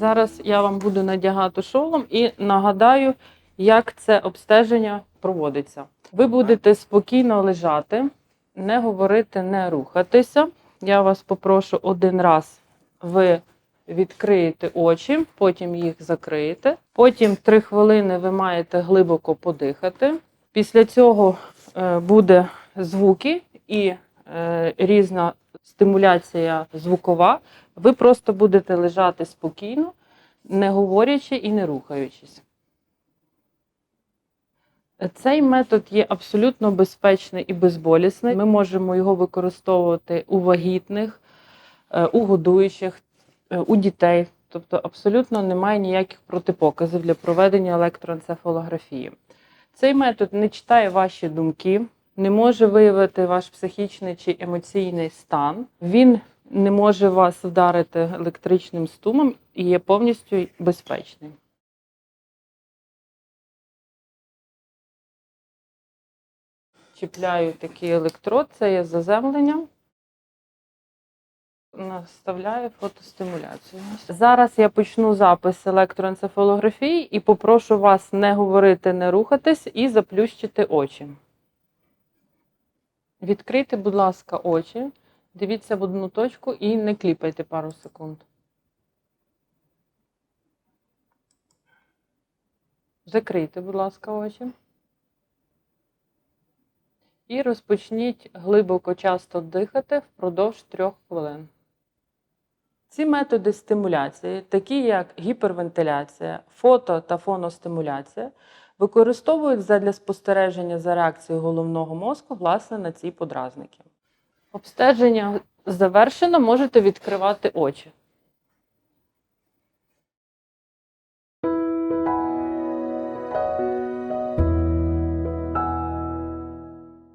Зараз я вам буду надягати шолом і нагадаю, як це обстеження проводиться. Ви будете спокійно лежати, не говорити, не рухатися. Я вас попрошу один раз ви відкриєте очі, потім їх закриєте. Потім три хвилини ви маєте глибоко подихати. Після цього е, буде звуки і е, різна стимуляція звукова. Ви просто будете лежати спокійно, не говорячи і не рухаючись. Цей метод є абсолютно безпечний і безболісний. Ми можемо його використовувати у вагітних, е, у годуючих, е, у дітей. Тобто абсолютно немає ніяких протипоказів для проведення електроенцефалографії. Цей метод не читає ваші думки, не може виявити ваш психічний чи емоційний стан. Він не може вас вдарити електричним стумом і є повністю безпечним. Чіпляю такий електрод, це є заземлення. Наставляю фотостимуляцію. Зараз я почну запис електроенцефалографії і попрошу вас не говорити, не рухатись і заплющити очі. Відкрийте, будь ласка, очі. Дивіться в одну точку і не кліпайте пару секунд. Закрийте, будь ласка, очі. І розпочніть глибоко часто дихати впродовж трьох хвилин. Ці методи стимуляції, такі як гіпервентиляція, фото та фоностимуляція, використовують задля спостереження за реакцією головного мозку власне на ці подразники. Обстеження завершено, можете відкривати очі.